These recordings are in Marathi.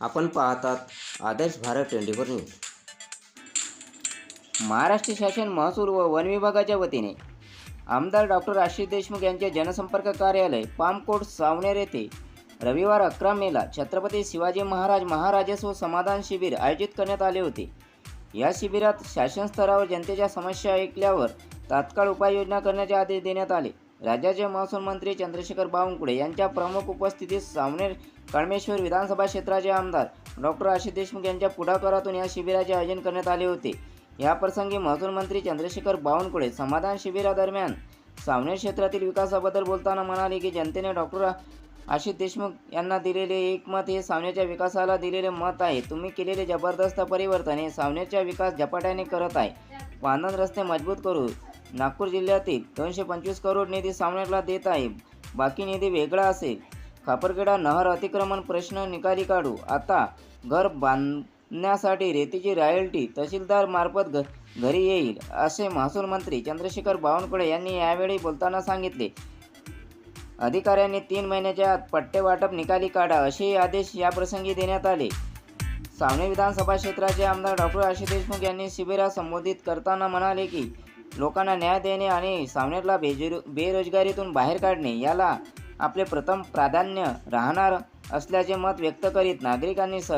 आपण पाहतात Adarsh Bharat twenty four news. Maharashtra शासन महसूल व वन विभागाच्या वतीने आमदार डॉक्टर आशिष देशमुख यांचे जनसंपर्क कार्यालय पामकोट सावनेर येथे रविवार अकरा मेला छत्रपती शिवाजी महाराज महाराजस्व समाधान शिबिर आयोजित करण्यात आले होते. या शिबिरात शासन स्तरावर जनतेच्या समस्या ऐकल्यावर तात्काळ उपाययोजना करण्याचे आदेश देण्यात आले. राज्याचे महसूल मंत्री चंद्रशेखर बावनकुळे यांच्या प्रमुख उपस्थितीत सावनेर कळमेश्वर विधानसभा क्षेत्राचे आमदार डॉक्टर आशिष देशमुख यांच्या पुढाकारातून या शिबिराचे आयोजन करण्यात आले होते. या प्रसंगी महसूल मंत्री चंद्रशेखर बावनकुळे समाधान शिबिरादरम्यान सावनेर क्षेत्रातील विकासाबद्दल बोलताना म्हणाले की जनतेने डॉक्टर आशिष देशमुख यांना दिलेले एक मत हे सावनेच्या विकासाला दिलेले मत आहे. तुम्ही केलेले जबरदस्त परिवर्तन हे सावनेरचा विकास झपाट्याने करत आहे. पांदन रस्ते मजबूत करू. नागपूर जिल्ह्यातील दोनशे पंचवीस करोड निधी सावनेरला देत आहे. बाकी निधी वेगळा असेल. खापरखेडा नहर अतिक्रमण प्रश्न निकाली काढू. आता घर बांधण्यासाठी रेतीची रॉयल्टी तहसीलदार मार्फत घ घरी येईल असे महसूल मंत्री चंद्रशेखर बावनकुळे यांनी यावेळी बोलताना सांगितले. अधिकाऱ्यांनी तीन महिन्याच्या आत पट्टे वाटप निकाली काढा असेही आदेश याप्रसंगी देण्यात आले. सावणे विधानसभा क्षेत्राचे आमदार डॉक्टर आशिष देशमुख यांनी शिबिरात संबोधित करताना म्हणाले की लोकांना न्याय देणे आणि सावनेरला बेजरो बेरोजगारीतून बाहेर काढणे याला आपले प्रथम प्राधान्य राहणार असल्याचे मत व्यक्त करीत नागरिकांनी स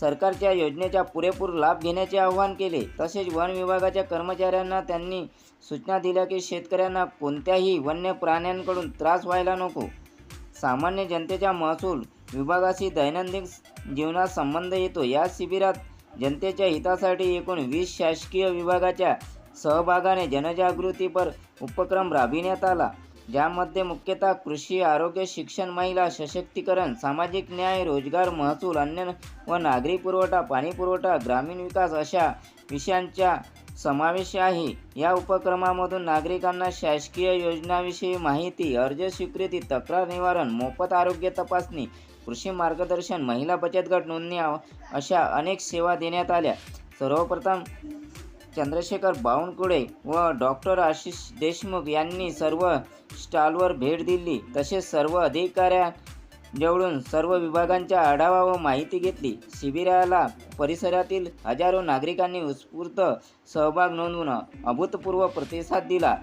सरकारच्या योजनेचा पुरेपूर लाभ घेण्याचे आवाहन केले. तसेच वन विभागाच्या कर्मचाऱ्यांना त्यांनी सूचना दिल्या की शेतकऱ्यांना कोणत्याही वन्य प्राण्यांकडून त्रास व्हायला नको. सामान्य जनतेच्या महसूल विभागाशी दैनंदिन जीवनात संबंध येतो. या शिबिरात जनतेच्या हितासाठी एकूण वीस शासकीय विभागाच्या सहभागाने जनजागृतीपर उपक्रम राबविण्यात आला ज्यामध्ये मुख्यतः कृषी आरोग्य शिक्षण महिला सशक्तीकरण सामाजिक न्याय रोजगार महसूल अन्न व नागरी पुरवठा पाणी पुरवठा ग्रामीण विकास अशा विषयांचा समावेश आहे. या उपक्रमामधून नागरिकांना शासकीय योजनाविषयी माहिती अर्ज स्वीकृती तक्रार निवारण मोफत आरोग्य तपासणी कृषी मार्गदर्शन महिला बचत गट नोंदणी अशा अनेक सेवा देण्यात आल्या. सर्वप्रथम चंद्रशेखर बावनकुळे व डॉक्टर आशिष देशमुख यांनी सर्व स्टॉलवर भेट दिली. तसेच सर्व अधिकाऱ्यांजवळून सर्व विभागांचा आढावा व माहिती घेतली. शिबिराला परिसरातील हजारो नागरिकांनी उत्स्फूर्त सहभाग नोंदवून अभूतपूर्व प्रतिसाद दिला.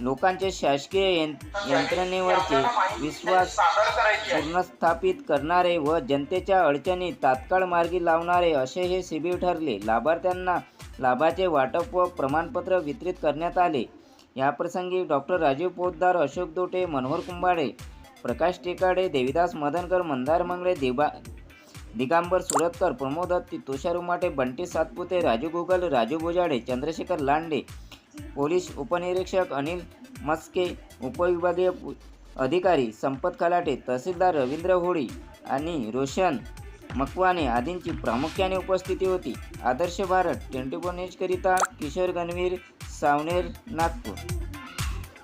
लोकांचे शासकीय यंत्रणेवरचे विश्वास पुनर्स्थापित करणारे व जनतेच्या अडचणी तात्काळ मार्गी लावणारे असे हे शिबिर ठरले. लाभार्थ्यांना लाभाचे वाटप व प्रमाणपत्र वितरित करण्यात आले. याप्रसंगी डॉक्टर राजीव पोतदार अशोक दोटे मनोहर कुंभाडे प्रकाश टेकाडे देविदास मदनकर मंदार मंगळे दिबा दिगांबर सुरतकर प्रमोद हत्ती तुषार उमाटे बंटी सातपुते राजू गुगल राजू बोजाडे चंद्रशेखर लांडे पोलीस उपनिरीक्षक अनिल मस्के उपविभागीय अधिकारी संपत खलाटे तहसीलदार रवींद्र होळी आणि रोशन मकवाने आदींची प्रामुख्याने उपस्थिती होती. आदर्श भारत ट्वेंटी फोर न्यूजकरिता किशोर गणवीर सावनेर नागपूर.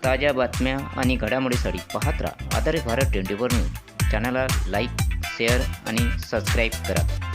ताज्या बातम्या आणि घडामोडीसाठी पाहत राहा Adarsh Bharat twenty four news चॅनलला लाईक शेअर आणि सबस्क्राईब करा.